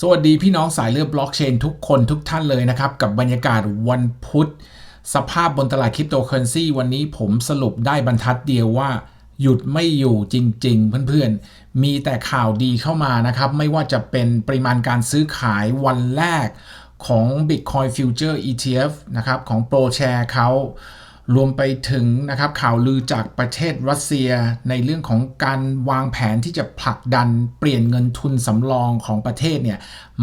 สวัสดีพี่น้องสายเลือดบล็อกเชนทุกคนทุกท่านเลยนะครับ กับบรรยากาศวันพุธ สภาพบนตลาดคริปโตเคอเรนซีวันนี้ผมสรุปได้บรรทัดเดียวว่า หยุดไม่อยู่จริง ๆ เพื่อนๆ มีแต่ข่าวดีเข้ามานะครับ ไม่ว่าจะเป็นปริมาณการซื้อขายวันแรกของ Bitcoin Future ETF นะครับ ของ Pro Share เขา รวมไปถึงนะครับข่าวลือจากประเทศรัสเซียในเรื่องของการวางแผนที่จะผลักดันเปลี่ยนเงินทุนสำรองของประเทศเนี่ย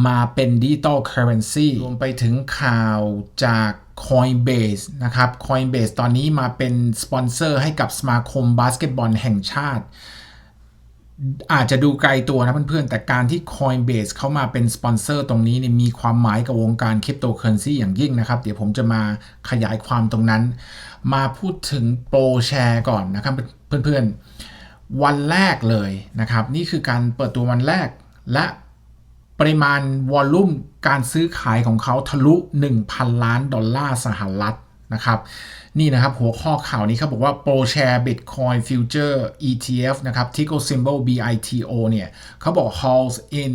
มาเป็นดิจิตอลเคอร์เรนซีรวมไปถึงข่าวจาก Coinbase นะครับ Coinbase ตอนนี้มาเป็นสปอนเซอร์ให้กับสมาคมบาสเกตบอลแห่งชาติ อาจจะดูไกลตัวนะเพื่อนๆ แต่การที่ Coinbase เข้ามาเป็นสปอนเซอร์ตรงนี้เนี่ยมีความหมายกับวงการคริปโตเคอเรนซีอย่างยิ่งนะครับ เดี๋ยวผมจะมาขยายความตรงนั้น มาพูดถึงโปรแชร์ก่อนนะครับเพื่อนๆ วันแรกเลยนะครับ นี่คือการเปิดตัววันแรกและปริมาณวอลลุ่มการซื้อขายของเขาทะลุ 1,000 ล้านดอลลาร์สหรัฐ นะครับนี่นะครับหัวข้อข่าวนี้เขาบอกว่า Pro Share Bitcoin Future ETF นะครับ ticker symbol BITO เนี่ยเขาบอก hauls in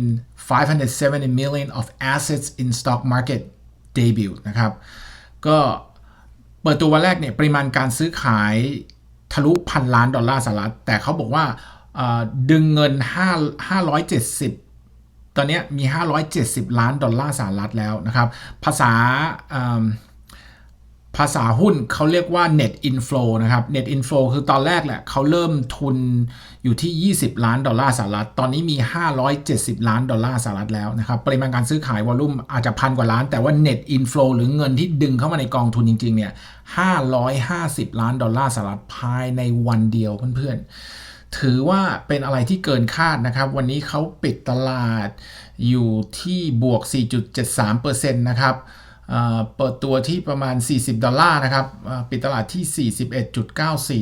570 million of assets in stock market debut นะครับก็เปิดตัววันแรกเนี่ยปริมาณการซื้อขายทะลุพันล้านดอลลาร์สหรัฐ แต่เขาบอกว่าดึงเงิน 5 570ตอนนี้มี 570 ล้านดอลลาร์สหรัฐแล้วนะครับ ภาษา ภาษาหุ้นเขาเรียกว่า net inflow นะครับ net inflow คือตอนแรกแหละเขาเริ่มทุนอยู่ที่ 20 ล้านดอลลาร์สหรัฐ ตอนนี้มี 570 ล้านดอลลาร์สหรัฐแล้วนะครับ ปริมาณการซื้อขายวอลุ่มอาจจะพันกว่าล้าน แต่ว่า net inflow หรือเงินที่ดึงเข้ามาในกองทุนจริงๆเนี่ย 550 ล้านดอลลาร์สหรัฐภายในวันเดียวเพื่อนๆ ถือว่าเป็นอะไรที่เกินคาดนะครับ วันนี้เขาปิดตลาดอยู่ที่บวก 4.73%นะครับ เปิดตัวที่ประมาณ 40 ดอลลาร์นะครับปิดตลาดที่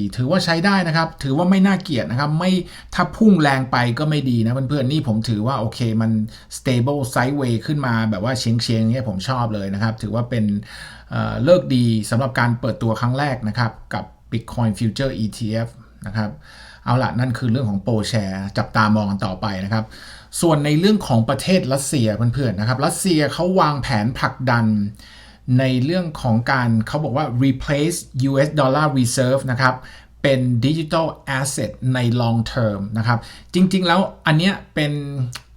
41.94 ถือว่าใช้ได้นะครับ ถือว่าไม่น่าเกียดนะครับ ไม่ถ้าพุ่งแรงไปก็ไม่ดีนะเพื่อนๆ นี่ผมถือว่าโอเคมัน stable sideway ขึ้นมาแบบว่าเชียงเชียงเนี่ยผมชอบเลยนะครับ ถือว่าเป็นเลิกดีสำหรับการเปิดตัวครั้งแรกนะครับ กับ Bitcoin Future ETF นะครับ เอาละนั่นคือเรื่องของโปรแชร์ จับตามองกันต่อไปนะครับ ส่วนในเรื่องของประเทศรัสเซียเพื่อนๆนะครับรัสเซียเขาวางแผนผลักดันในเรื่องของการเขาบอกว่า replace US dollar reserve นะครับเป็น digital asset ใน long term นะครับ จริงๆแล้วอันเนี้ยเป็น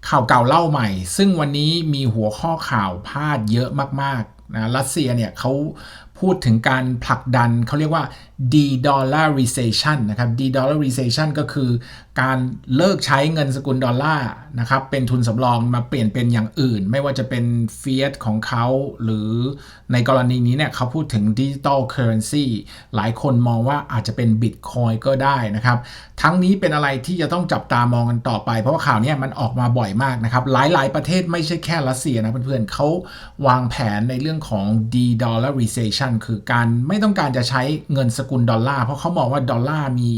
ข่าวเก่าเล่าใหม่ ซึ่งวันนี้มีหัวข้อข่าวพาดเยอะมากๆนะรัสเซียเนี่ยเขา พูดถึงการผลักดันเขาเรียกว่า de-dollarization นะครับ de-dollarization ก็คือการเลิกใช้เงินสกุลดอลลาร์นะครับเป็นทุนสำรองมาเปลี่ยนเป็นอย่างอื่น ไม่ว่าจะเป็นเฟียสของเขา หรือในกรณีนี้เนี่ยเขาพูดถึงดิจิตอลเคอร์เรนซีหลายคนมองว่าอาจจะเป็นบิตคอยก็ได้นะครับ ทั้งนี้เป็นอะไรที่จะต้องจับตามองกันต่อไป เพราะว่าข่าวนี้มันออกมาบ่อยมากนะครับ หลายๆ ประเทศไม่ใช่แค่รัสเซียนะเพื่อนๆเขาวางแผนในเรื่องของ de-dollarization คือการไม่ต้องการจะใช้เงินสกุลดอลลาร์เพราะเขามองว่าดอลลาร์มี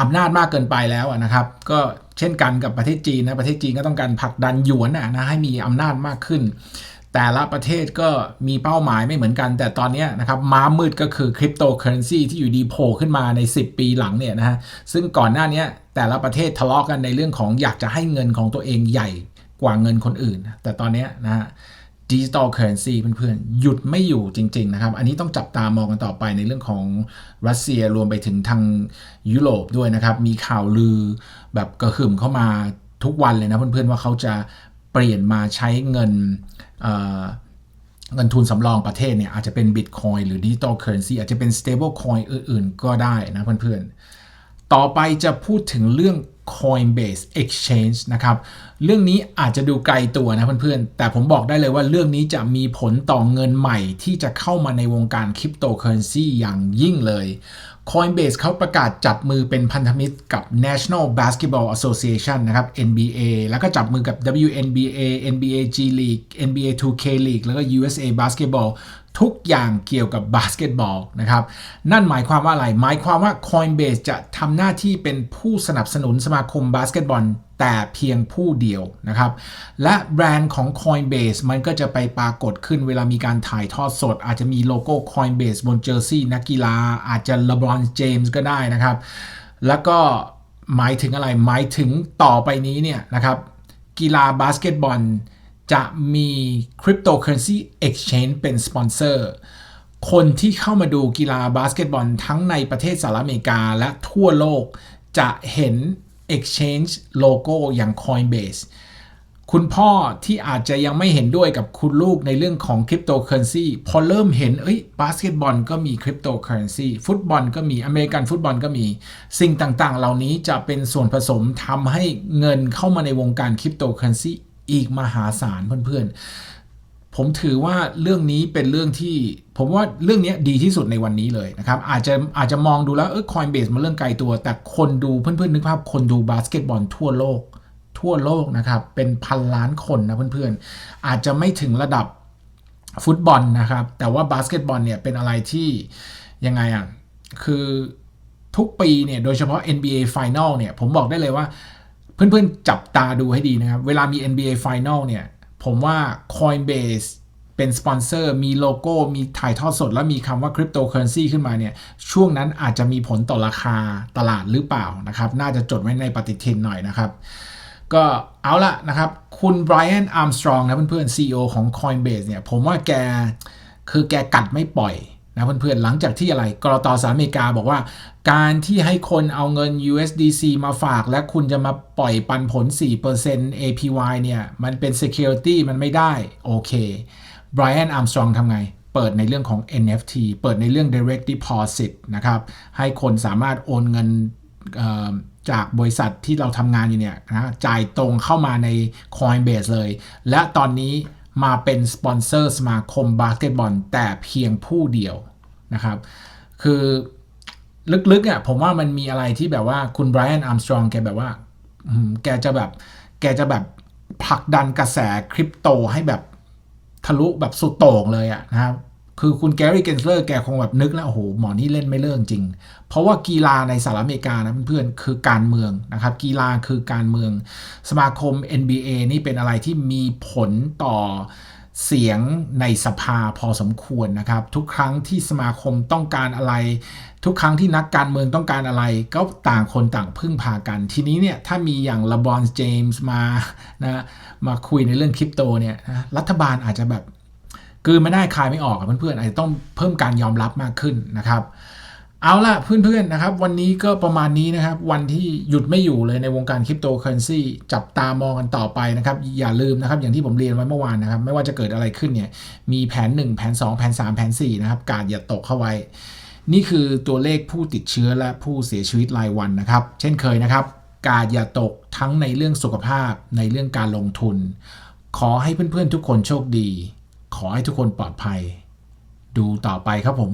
อำนาจมากเกินไปแล้วนะครับก็เช่นกันกับประเทศจีนนะประเทศจีนก็ต้องการผลักดันหยวนนะให้มีอำนาจมากขึ้น แต่ละประเทศก็มีเป้าหมายไม่เหมือนกัน แต่ตอนนี้นะครับม้ามืดก็คือคริปโตเคอเรนซีที่อยู่ดีโผล่ขึ้นมาใน 10 ปีหลังเนี่ยนะฮะซึ่งก่อนหน้านี้แต่ละประเทศทะเลาะกันในเรื่องของอยากจะให้เงินของตัวเองใหญ่กว่าเงินคนอื่น แต่ตอนนี้นะฮะ ดิจิตอลเคอร์เรนซีเพื่อนๆ หยุดไม่อยู่จริง ๆ นะครับ อันนี้ต้องจับตามองกันต่อไปในเรื่องของรัสเซียรวมไปถึงทางยุโรปด้วยนะครับ มีข่าวลือแบบกระหึ่มเข้ามาทุกวันเลยนะเพื่อนๆ ว่าเขาจะเปลี่ยนมาใช้เงินเงินทุนสำรองประเทศเนี่ยอาจจะเป็นบิตคอยหรือดิจิตอลเคอร์เรนซีอาจจะเป็นสเตเบิลคอยอื่น ๆ ก็ได้นะเพื่อนๆ ต่อไปจะพูดถึงเรื่อง Coinbase Exchange นะครับ เรื่องนี้อาจจะดูไกลตัวนะเพื่อนๆ แต่ผมบอกได้เลยว่าเรื่องนี้จะมีผลต่อเงินใหม่ที่จะเข้ามาในวงการคริปโตเคอเรนซีอย่างยิ่งเลย Coinbase เขาประกาศจับมือเป็นพันธมิตรกับ National Basketball Association นะครับ NBA แล้วก็จับมือกับ WNBA NBA G League NBA 2K League แล้วก็ USA Basketball ทุกอย่างเกี่ยวกับบาสเกตบอลนะครับ นั่นหมายความว่าอะไร หมายความว่า Coinbase จะทำหน้าที่เป็นผู้สนับสนุนสมาคมบาสเกตบอลแต่เพียงผู้เดียวนะครับ และแบรนด์ของ Coinbase มันก็จะไปปรากฏขึ้นเวลามีการถ่ายทอดสด อาจจะมีโลโก้ Coinbase บนเจอร์ซี่นักกีฬา อาจจะ LeBron James ก็ได้นะครับ แล้วก็หมายถึงอะไรหมายถึงต่อไปนี้เนี่ยนะครับกีฬาบาสเกตบอล จะมี Cryptocurrency Exchange เป็นสปอนเซอร์ คนที่เข้ามาดูกีฬาบาสเกตบอลทั้งในประเทศสหรัฐอเมริกาและทั่วโลกจะเห็น Exchange โลโก้อย่าง Coinbase คุณพ่อที่อาจจะยังไม่เห็นด้วยกับคุณลูกในเรื่องของคริปโตเคอเรนซีพอเริ่มเห็น เอ้ยบาสเกตบอลก็มีคริปโตเคอเรนซีฟุตบอลก็มีอเมริกันฟุตบอลก็มี สิ่งต่างๆ เหล่านี้จะเป็นส่วนผสมทำให้เงินเข้ามาในวงการคริปโตเคอเรนซี อีกมหาศาลเพื่อนๆ ผมถือว่าเรื่องนี้เป็นเรื่องที่ ผมว่าเรื่องนี้ดีที่สุดในวันนี้เลยนะครับ อาจจะอาจจะมองดูแล้วเออคอยเบสมันเรื่องไกลตัว แต่คนดูเพื่อนๆ นึกภาพคนดูบาสเกตบอลทั่วโลก ทั่วโลกนะครับ เป็นพันล้านคนนะเพื่อนๆ อาจจะไม่ถึงระดับฟุตบอลนะครับ แต่ว่าบาสเกตบอลเนี่ยเป็นอะไรที่ยังไงอะคือทุกปีเนี่ยโดยเฉพาะ NBA Final เนี่ยผมบอกได้เลยว่า เพื่อนๆ จับตาดูให้ดีนะครับ เวลามี NBA Final เนี่ย ผมว่า Coinbase เป็นสปอนเซอร์ มีโลโก้ มีถ่ายทอดสด แล้วมีคำว่า Cryptocurrency ขึ้นมาเนี่ย ช่วงนั้นอาจจะมีผลต่อราคาตลาดหรือเปล่านะครับ น่าจะจดไว้ในปฏิทินหน่อยนะครับ ก็เอาละนะครับ คุณ Brian Armstrong นะเพื่อนๆ CEO ของ Coinbase เนี่ย ผมว่าแกคือแกกัดไม่ปล่อย นะเพื่อนๆ หลังจากที่อะไรกรตสหรัฐอเมริกาบอกว่า การที่ให้คนเอาเงิน USDC มาฝาก และคุณจะมาปล่อยปันผล 4% APY เนี่ย มันเป็น security มันไม่ได้ โอเค Brian Armstrong ทำไง เปิดในเรื่องของ NFT เปิดในเรื่อง direct deposit นะครับ ให้คนสามารถโอนเงินจากบริษัทที่เราทำงานอยู่เนี่ยนะจ่ายตรงเข้ามาใน Coinbase เลย และตอนนี้ มาเป็นสปอนเซอร์สมาคมบาสเกตบอลแต่เพียงผู้เดียวนะครับ คือลึกๆอะผมว่ามันมีอะไรที่แบบว่าคุณไบรอันอาร์มสตรองแกแบบว่าแกจะแบบแกจะแบบผลักดันกระแสคริปโตให้แบบทะลุแบบสุดโต่งเลยอะนะครับ คือคุณแกรี่เกนเลอร์แกคงแบบนึกแล้วโอ้โหหมอนี่เล่นไม่เลิกจริง เพราะว่ากีฬาในสหรัฐอเมริกานะเพื่อนๆคือการเมืองนะครับ กีฬาคือการเมืองสมาคม NBA นี่เป็นอะไรที่มีผลต่อเสียงในสภาพอสมควรนะครับ ทุกครั้งที่สมาคมต้องการอะไร ทุกครั้งที่นักการเมืองต้องการอะไร ก็ต่างคนต่างพึ่งพากัน ทีนี้เนี่ยถ้ามีอย่างลาบอนเจมส์มานะมาคุยในเรื่องคริปโตเนี่ยนะรัฐบาลอาจจะแบบ คือไม่ได้คายไม่ออกอะเพื่อนๆอาจจะต้องเพิ่มการยอมรับมากขึ้นนะครับ เอาล่ะเพื่อนๆนะครับ วันนี้ก็ประมาณนี้นะครับ วันที่หยุดไม่อยู่เลยในวงการคริปโตเคอเรนซีจับตามองกันต่อไปนะครับ อย่าลืมนะครับ อย่างที่ผมเรียนไว้เมื่อวานนะครับ ไม่ว่าจะเกิดอะไรขึ้นเนี่ยมีแผน 1 แผน 2 แผน 3 แผน 4 นะครับ การอย่าตกเข้าไว้ นี่คือตัวเลขผู้ติดเชื้อและผู้เสียชีวิตรายวันนะครับ เช่นเคยนะครับ การอย่าตกทั้งในเรื่องสุขภาพในเรื่องการลงทุน ขอให้เพื่อนๆทุกคนโชคดี ขอให้ทุกคนปลอดภัย ดูต่อไปครับผม